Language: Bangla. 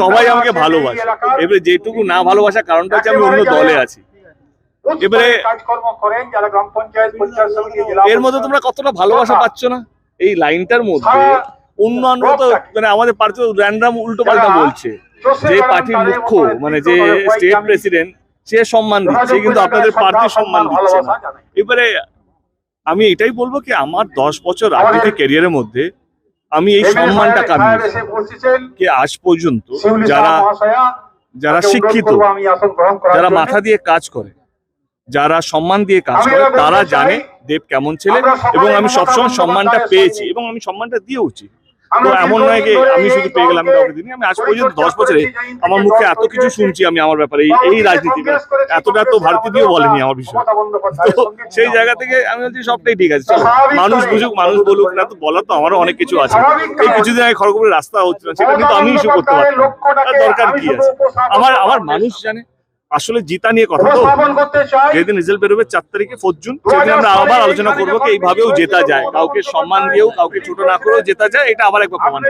সবাই আমাকে ভালোবাসে। এবারে যেটুকু না ভালোবাসা কারণটা হচ্ছে আমি অন্য দলে আছি। এবারে এর মধ্যে তোমরা কতটা ভালোবাসা পাচ্ছ না? এই লাইনটার মধ্যে অন্যান্যরা তো মানে আমাদের পার্টি র্যান্ডাম উল্টো পাল্টা বলছে। যে পার্টির মুখ্য মানে যে স্টেট প্রেসিডেন্ট সে সম্মান দিচ্ছে কিন্তু আপনাদের পার্টি সম্মান দিচ্ছে না। এবারে আমি এটাই বলব কি আমার দশ বছর রাজনীতি ক্যারিয়ারের মধ্যে আমি এই সম্মানটা কামিয়েছি কে আজ পর্যন্ত যারা যারা শিক্ষিত যারা মাথা দিয়ে কাজ করে যারা সম্মান দিয়ে কাজ করে তারা জানে দেব কেমন ছেলে এবং আমি সবসময় সম্মানটা পেয়েছি এবং আমি সম্মানটা দিয়েওছি। তো এমন নয় যে আমি শুধু পেয়ে গেলাম কাউকে দিইনি আমি আজ পর্যন্ত দশ বছরে আমার মুখে এত কিছু শুনছি আমি আমার ব্যাপারে এই রাজনীতি এতটা তো ভারতী দিয়েও বলেনি আমার বিষয়ে তো সেই জায়গা থেকে আমি বলছি সবটাই ঠিক আছে। মানুষ বুঝুক মানুষ বলুক না তো বলার তো আমারও অনেক কিছু আছে। এই কিছুদিন আগে খড়গপুরের রাস্তা হচ্ছে না সেটা কিন্তু আমি ইস্যু করতে পারতাম। তার দরকার কি আছে? আমার আমার মানুষ জানে? আসলে জিতা নিয়ে কথা তো। যেদিন রেজাল্ট বেরোবে চার তারিখে ফোর জুন সেদিন আমরা আবার আলোচনা করব কি এইভাবেও জেতা যায়। কাউকে সম্মান দিয়েও কাউকে ছোট না করেও জেতা যায় এটা আবার একবার প্রমাণ